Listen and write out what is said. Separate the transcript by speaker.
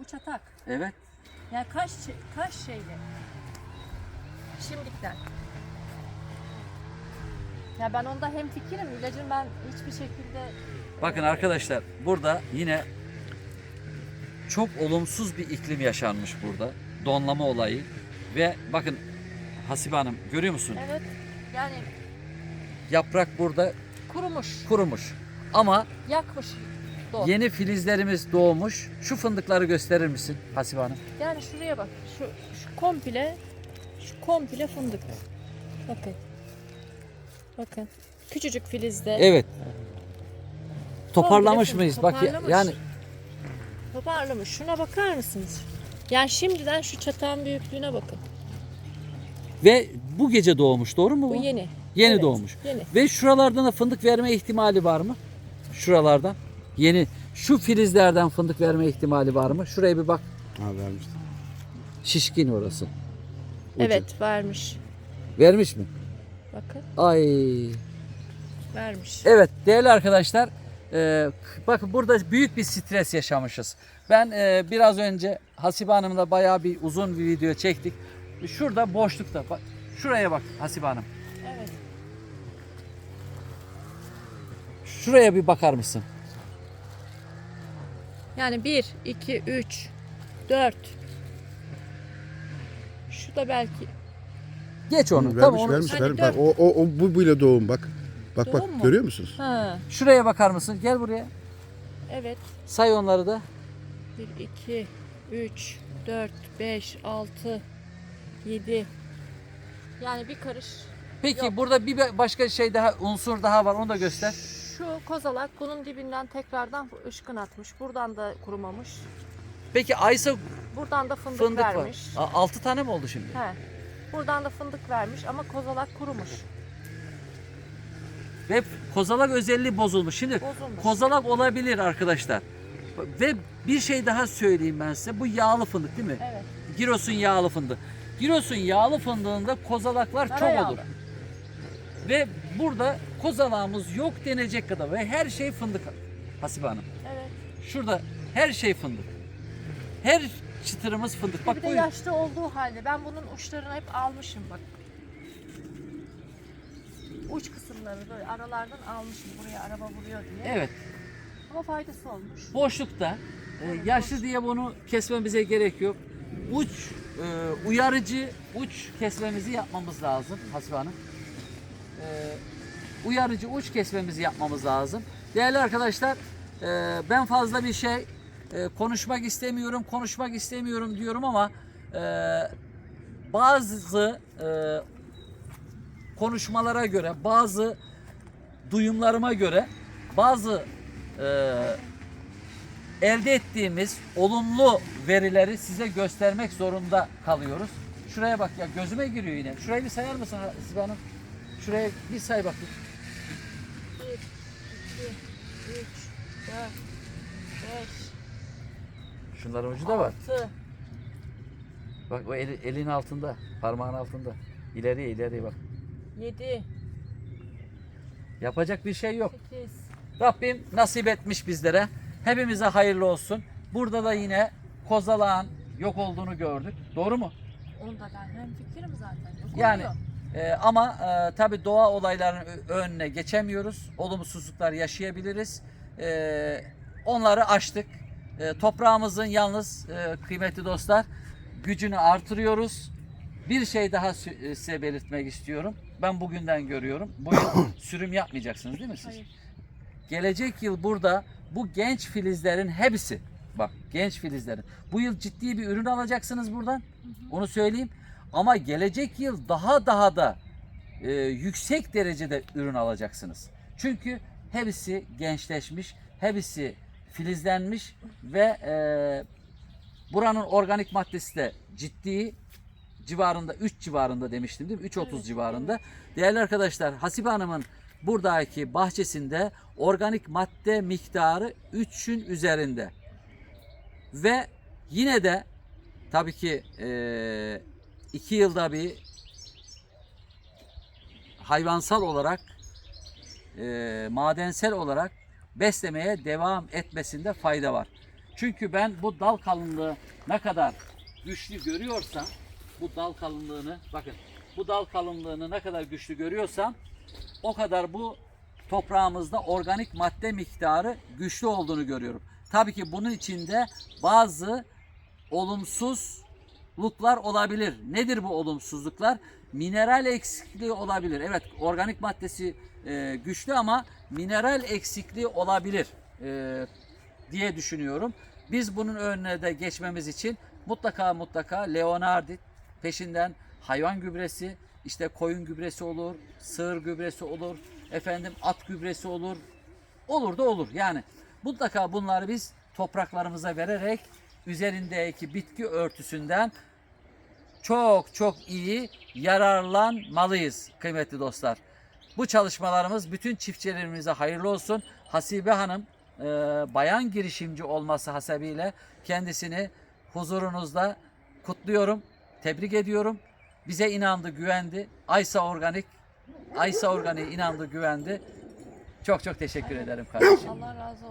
Speaker 1: Bu çatak.
Speaker 2: Evet.
Speaker 1: Yani kaç kaç şeyle? Şimdikten. Ya ben onda hem fikirim. İlacın ben hiçbir şekilde
Speaker 2: Bakın arkadaşlar burada yine çok olumsuz bir iklim yaşanmış burada. Donlama olayı ve bakın Hasibe Hanım görüyor musun?
Speaker 1: evet yani
Speaker 2: Yaprak burada
Speaker 1: kurumuş,
Speaker 2: kurumuş. Ama
Speaker 1: yakmış. Doğru.
Speaker 2: yeni filizlerimiz doğmuş. Şu fındıkları gösterir misin Hasibe Hanım?
Speaker 1: Yani şuraya bak. Şu, şu komple şu komple fındık. Bakın. Bakın. Küçücük filizde.
Speaker 2: Evet. Toparlamış mıyız?
Speaker 1: fındık,
Speaker 2: Bak ya-
Speaker 1: toparlamış.
Speaker 2: yani
Speaker 1: Toparlamış. Şuna bakar mısınız? Yani şimdiden şu çatağın büyüklüğüne bakın.
Speaker 2: ve bu gece doğmuş doğru mu bu?
Speaker 1: Bu yeni.
Speaker 2: Yeni
Speaker 1: Evet,
Speaker 2: doğmuş.
Speaker 1: Yeni.
Speaker 2: Ve şuralardan da fındık verme ihtimali var mı? Şuralardan. Yeni şu filizlerden fındık verme ihtimali var mı? Şuraya bir bak.
Speaker 3: Ha vermiştim.
Speaker 2: Şişkin orası. Ucu.
Speaker 1: Evet vermiş.
Speaker 2: Vermiş mi?
Speaker 1: Bakın
Speaker 2: Ay.
Speaker 1: vermiş.
Speaker 2: Evet değerli arkadaşlar. e, bakın burada büyük bir stres yaşamışız. Ben e, biraz önce Hasibe Hanım'la bayağı bir uzun bir video çektik. Şurada boşlukta. Bak, şuraya bak Hasibe Hanım.
Speaker 1: Evet.
Speaker 2: Şuraya bir bakar mısın?
Speaker 1: Yani 1, 2, 3, 4. Şu da belki.
Speaker 2: Geç onu.
Speaker 3: vermiş
Speaker 2: tamam onu.
Speaker 3: vermiş
Speaker 1: Hani
Speaker 3: vermiş.
Speaker 1: dört-
Speaker 3: Bak, o, o, o bu bile doğum bak. Bak
Speaker 1: Doğum
Speaker 3: bak
Speaker 1: mu?
Speaker 3: görüyor musunuz?
Speaker 1: Ha,
Speaker 2: Şuraya bakar mısın? Gel buraya.
Speaker 1: evet.
Speaker 2: Say onları da.
Speaker 1: 1, 2, 3, 4, 5, 6, 7. Yani bir karış.
Speaker 2: Peki
Speaker 1: Yok.
Speaker 2: burada bir başka şey daha unsur daha var onu da göster.
Speaker 1: Şu kozalak bunun dibinden tekrardan ışkın atmış. Buradan da kurumamış.
Speaker 2: Peki Aysa
Speaker 1: Buradan da fındık,
Speaker 2: fındık var.
Speaker 1: vermiş.
Speaker 2: 6 tane mi oldu şimdi?
Speaker 1: He. Buradan da fındık vermiş ama kozalak kurumuş.
Speaker 2: Ve kozalak özelliği bozulmuş. Şimdi
Speaker 1: Bozulmuş.
Speaker 2: kozalak olabilir arkadaşlar. Ve bir şey daha söyleyeyim ben size. Bu yağlı fındık değil mi?
Speaker 1: Evet.
Speaker 2: Giresun yağlı fındığı. Giresun yağlı fındığında kozalaklar
Speaker 1: Kara
Speaker 2: çok
Speaker 1: yağlı.
Speaker 2: olur. Ve burada kozalağımız yok denecek kadar ve her şey fındık Hasibe Hanım.
Speaker 1: Evet.
Speaker 2: Şurada her şey fındık. Her çıtırımız fındık. Bak
Speaker 1: bir de
Speaker 2: bu
Speaker 1: yaşlı olduğu halde ben bunun uçlarını hep almışım bak. Uç kısımları böyle aralardan almışım buraya araba vuruyor diye.
Speaker 2: Evet.
Speaker 1: Ama faydası olmuş.
Speaker 2: Boşlukta e, yaşlı diye bunu kesmemize gerek yok. Uç e, uyarıcı uç kesmemizi yapmamız lazım Hasibe Hanım. E, uyarıcı uç kesmemizi yapmamız lazım. Değerli arkadaşlar e, ben fazla bir şey e, konuşmak istemiyorum, konuşmak istemiyorum diyorum ama e, bazı konuşmalara göre, bazı duyumlarıma göre, bazı elde ettiğimiz olumlu verileri size göstermek zorunda kalıyoruz. Şuraya bak ya gözüme giriyor yine. Şurayı bir sayar mısın Hasibe Hanım? Şuraya bir say bakayım.
Speaker 1: 1, 2, 3, 4, 5,
Speaker 2: Şunların ucu da var.
Speaker 1: 6,
Speaker 2: Bak o eli, elin altında, parmağın altında. İleriye ileriye bak.
Speaker 1: 7,
Speaker 2: Yapacak bir şey yok.
Speaker 1: 8,
Speaker 2: Rabbim nasip etmiş bizlere. Hepimize hayırlı olsun. Burada da yine kozalağın yok olduğunu gördük. Doğru mu?
Speaker 1: Onda ben hem fikrim zaten. Yok
Speaker 2: Yani
Speaker 1: oluyor.
Speaker 2: E, ama e, tabi doğa olaylarının önüne geçemiyoruz. Olumsuzluklar yaşayabiliriz. E, onları aştık. E, toprağımızın yalnız e, kıymetli dostlar gücünü artırıyoruz. Bir şey daha e, size belirtmek istiyorum. Ben bugünden görüyorum. Bu yıl sürüm yapmayacaksınız değil mi siz?
Speaker 1: Hayır.
Speaker 2: Gelecek yıl burada bu genç filizlerin hepsi bak genç filizlerin bu yıl ciddi bir ürün alacaksınız buradan. Onu söyleyeyim. Ama gelecek yıl daha daha da e, yüksek derecede ürün alacaksınız. Çünkü hepsi gençleşmiş, hepsi filizlenmiş ve e, buranın organik maddesi de ciddi civarında 3 civarında demiştim değil mi? 3.30
Speaker 1: Evet,
Speaker 2: civarında. Değerli arkadaşlar Hasibe Hanım'ın buradaki bahçesinde organik madde miktarı 3'ün üzerinde. Ve yine de tabii ki eee iki yılda bir hayvansal olarak eee, madensel olarak beslemeye devam etmesinde fayda var. Çünkü ben bu dal kalınlığı ne kadar güçlü görüyorsam bu dal kalınlığını bakın bu dal kalınlığını ne kadar güçlü görüyorsam o kadar bu toprağımızda organik madde miktarı güçlü olduğunu görüyorum. Tabii ki bunun içinde bazı olumsuzluklar olabilir. Nedir bu olumsuzluklar? Mineral eksikliği olabilir. Evet organik maddesi e, güçlü ama mineral eksikliği olabilir e, diye düşünüyorum. Biz bunun önüne de geçmemiz için mutlaka mutlaka Leonardit peşinden hayvan gübresi, işte koyun gübresi olur, sığır gübresi olur, efendim at gübresi olur. Olur da olur. Yani mutlaka bunları biz topraklarımıza vererek üzerindeki bitki örtüsünden çok çok iyi yararlanmalıyız kıymetli dostlar. Bu çalışmalarımız bütün çiftçilerimize hayırlı olsun. Hasibe Hanım e, bayan girişimci olması hasebiyle kendisini huzurunuzda kutluyorum. Tebrik ediyorum. Bize inandı, güvendi. Aysa Organik Aysa Organik inandı, güvendi. Çok çok teşekkür ederim kardeşim.
Speaker 1: Allah razı olsun.